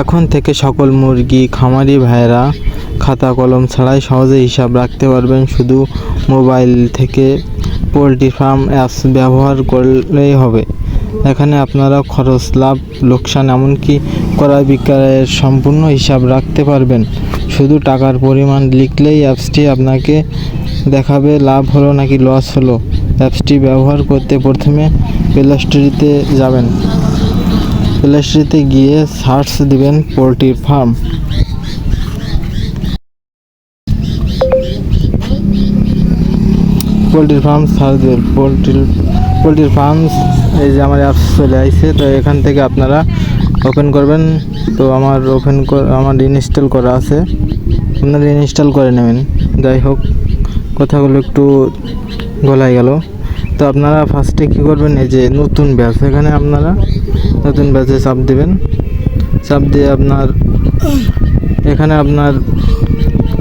এখন থেকে সকল মুরগি, খামারি ভাইয়েরা খাতা কলম ছাড়াই সহজে হিসাব রাখতে পারবেন। শুধু মোবাইল থেকে পোলট্রি ফার্ম অ্যাপস ব্যবহার করলেই হবে। এখানে আপনারা খরচ, লাভ, লোকসান এমনকি ক্রয় বিক্রয়ের সম্পূর্ণ হিসাব রাখতে পারবেন। শুধু টাকার পরিমাণ লিখলেই অ্যাপসটি আপনাকে দেখাবে, লাভ হলো নাকি লস হলো। অ্যাপসটি ব্যবহার করতে প্রথমে প্লে স্টোরিতে যাবেন। প্লে স্টোরিতে গিয়ে সার্চ দিবেন poultry farm. Poultry farm, search দেবেন পোলট্রি পোলট্রি ফার্ম, এই যে আমার অ্যাপস চলে আসছে তো এখান থেকে আপনারা ওপেন করবেন। তো আমার ওপেন আমার ইনস্টল করা আছে। আপনারা ইনস্টল করে নেবেন। যাই হোক, কথাগুলো একটু গলায় গেল। তো আপনারা ফার্স্টে কী করবেন, এই যে নতুন ব্যাচ এখানে আপনারা নতুন ব্যাচে চাপ দেবেন। চাপ দিয়ে আপনার, এখানে আপনার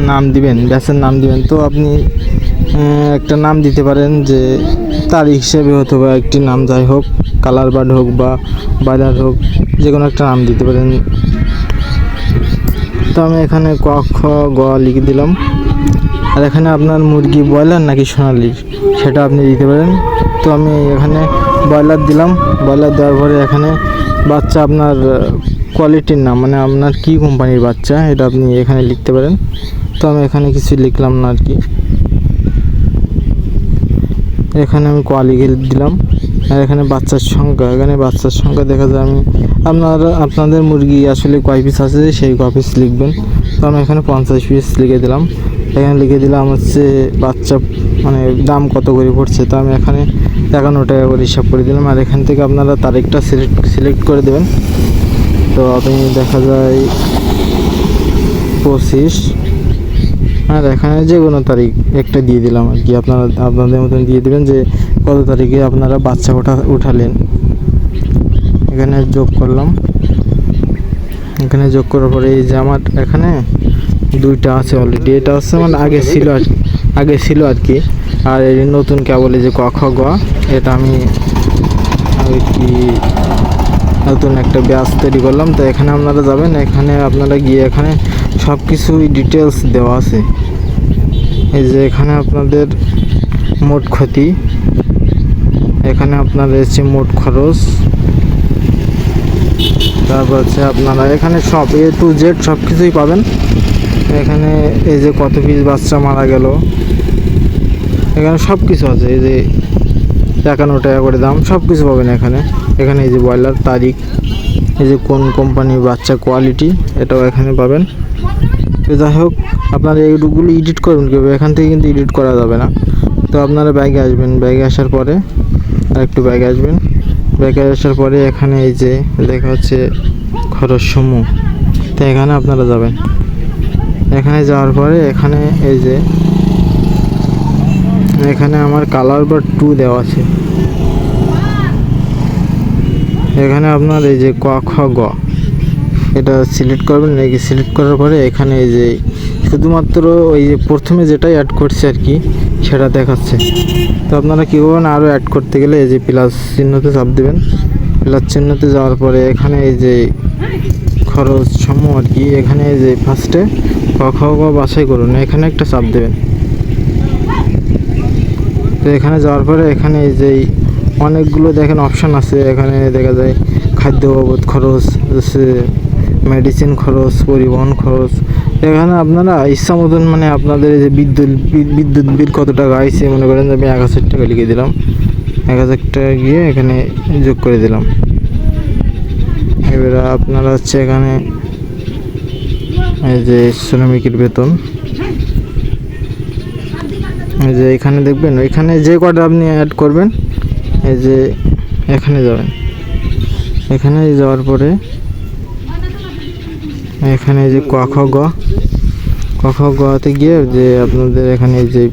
নাম দিবেন ব্যাচের নাম দিবেন। তো আপনি একটা নাম দিতে পারেন যে তারিখ হিসেবে অথবা একটি নাম যাই হোক কালার বার্ড হোক বা বাজার হোক যে কোনো একটা নাম দিতে পারেন। তো আমি এখানে ক, খ, গ লিখে দিলাম। আর এখানে আপনার মুরগি ব্রয়লার নাকি সোনালি? সেটা আপনি দিতে পারেন। তো আমি এখানে ব্রয়লার দিলাম। ব্রয়লার দেওয়ার পরে এখানে বাচ্চা আপনার কোয়ালিটির নাম মানে আপনার কি কোম্পানির বাচ্চা, এটা আপনি এখানে লিখতে পারেন। তো আমি এখানে কিছু লিখলাম না আর কি। এখানে আমি কোয়ালিটি দিলাম। আর এখানে বাচ্চার সংখ্যা, এখানে বাচ্চার সংখ্যা দেখা যায় আমি, আপনার, আপনাদের মুরগি আসলে কয় পিস আছে, সেই কয় পিস লিখবেন। তো আমি এখানে পঞ্চাশ পিস লিখে দিলাম। এখানে লিখে দিলাম হচ্ছে বাচ্চা মানে দাম কত করে পড়ছে, তো আমি এখানে একান্ন টাকা করে হিসাব করে দিলাম। আর এখান থেকে আপনারা তারিখটা সিলেক্ট সিলেক্ট করে দেবেন। তো আপনি দেখা যায় পঁচিশ। আর এখানে যে কোনো তারিখ, একটা দিয়ে দিলাম আর কি। আপনারা, আপনাদের মতন দিয়ে দেবেন যে কত তারিখে আপনারা বাচ্চা ওঠা, উঠালেন। এখানে যোগ করলাম। এখানে যোগ করার পরে এই যে আমার এখানে দুইটা আছে অলরেডি এটা হচ্ছে মানে আগে ছিল আর আগে ছিল আর কি। আর এই নতুন কেবল যে ক, খ, গ, এটা আমি আর কি নতুন একটা ব্যাচ তৈরি করলাম। তো এখানে আপনারা যাবেন, এখানে আপনারা গিয়ে এখানে সব কিছুই ডিটেলস দেওয়া আছে। এই যে এখানে আপনাদের মোট ক্ষতি। এখানে আপনার এসেছে মোট খরচ। তারপর হচ্ছে আপনারা এখানে সব এ টু জেড সব কিছুই পাবেন। এখানে এই যে কত পিস বাচ্চা মারা গেল। এখানে সব কিছু আছে, এই যে একান্ন টাকা করে দাম সব কিছু পাবেন এখানে। এখানে এই যে ব্রয়লার তারিখ, এই যে কোন কোম্পানির বাচ্চা কোয়ালিটি এটাও এখানে পাবেন। তো যাই হোক, আপনারা এইটুকুগুলো এডিট করবেন কীভাবে, এখান থেকে কিন্তু এডিট করা যাবে না। তো আপনারা ব্যাগে আসবেন ব্যাগে আসার পরে আর একটু ব্যাগে আসবেন। ব্যাগে আসার পরে এখানে এই যে দেখা হচ্ছে খরচ সমূহ। তো এখানে আপনারা যাবেন। এখানে যাওয়ার পরে এখানে এই যে, এখানে আমার কালার বা টু দেওয়া আছে। এখানে আপনার এই যে ক, খ, গ, এটা সিলেক্ট করবেন নাকি সিলেক্ট করার পরে এখানে এই যে শুধুমাত্র ওই যে প্রথমে যেটাই অ্যাড করছে আর কি, সেটা দেখাচ্ছে। তো আপনারা কী করবেন আরও অ্যাড করতে গেলে এই যে প্লাস চিহ্নতে চাপ দেবেন। প্লাস চিহ্নতে যাওয়ার পরে এখানে এই যে খরচ সমূহ আর কি, এখানে এই যে ফার্স্টে ক বাছাই করুন। এখানে একটা চাপ দেবেন। তো এখানে যাওয়ার পরে এখানে যে অনেকগুলো দেখেন অপশান আছে। এখানে দেখা যায় খাদ্য বাবদ খরচ মেডিসিন খরচ, পরিবহন খরচ। এখানে আপনারা ইচ্ছা মতন মানে আপনাদের যে বিদ্যুৎ বিদ্যুৎ বিল কত টাকা আইছে, মনে করেন আমি এক হাজার টাকা লিখে দিলাম। এক হাজার টাকা গিয়ে এখানে যোগ করে দিলাম। এবারে আপনারা হচ্ছে এখানে এই যে শ্রমিকের বেতন। এই যে এখানে দেখবেন, ওইখানে যে কটা আপনি অ্যাড করবেন, এই যে এখানে যাবেন। এখানে যাওয়ার পরে এখানে যে ক খ গ, ক খ গতে গিয়ে যে আপনাদের এখানে যে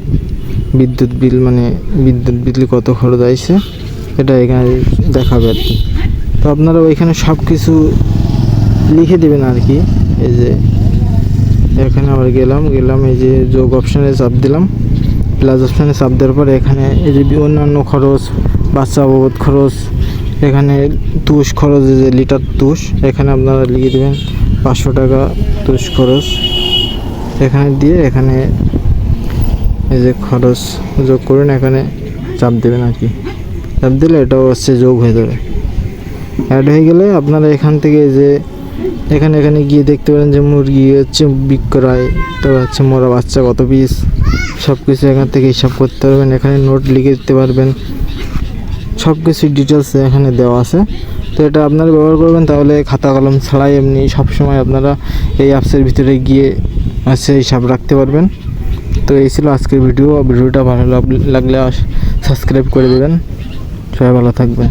বিদ্যুৎ বিল মানে বিদ্যুৎ বিল কত খরচ আইছে, এটা এখানে দেখাবে আর কি। তো আপনারা ওইখানে সব কিছু লিখে দেবেন আর কি, এই যে এখানে আবার গেলাম গেলাম এই যে যোগ অপশানে চাপ দিলাম। প্লাস অপশানে চাপ দেওয়ার পরে এখানে এই যে অন্যান্য খরচ, বাচ্চা বাবদ খরচ, এখানে তুষ খরচ যে লিটার তুষ, এখানে আপনারা লিখে দেবেন পাঁচশো টাকা তুষ খরচ। এখানে দিয়ে এখানে এই যে খরচ যোগ করুন, এখানে চাপ দেবেন আর কি। চাপ দিলে এটাও হচ্ছে যোগ হয়ে যাবে। অ্যাড হয়ে গেলে আপনারা এখান থেকে যে এখানে এখানে গিয়ে দেখতে পারেন যে মুরগি হচ্ছে বিক্রয় তো হচ্ছে মোরা বাচ্চা কত পিস সব কিছু এখান থেকে হিসাব করতে পারবেন। এখানে নোট লিখে দিতে পারবেন। সব কিছুর ডিটেলস এখানে দেওয়া আছে। তো এটা আপনারা ব্যবহার করবেন, তাহলে খাতা কলম ছাড়াই এমনি সবসময় আপনারা এই অ্যাপসের ভিতরে গিয়ে হচ্ছে হিসাব রাখতে পারবেন। তো এই ছিল আজকের ভিডিও ভিডিওটা ভালো লাগ- লাগলে সাবস্ক্রাইব করে দেবেন। সবাই ভালো থাকবেন।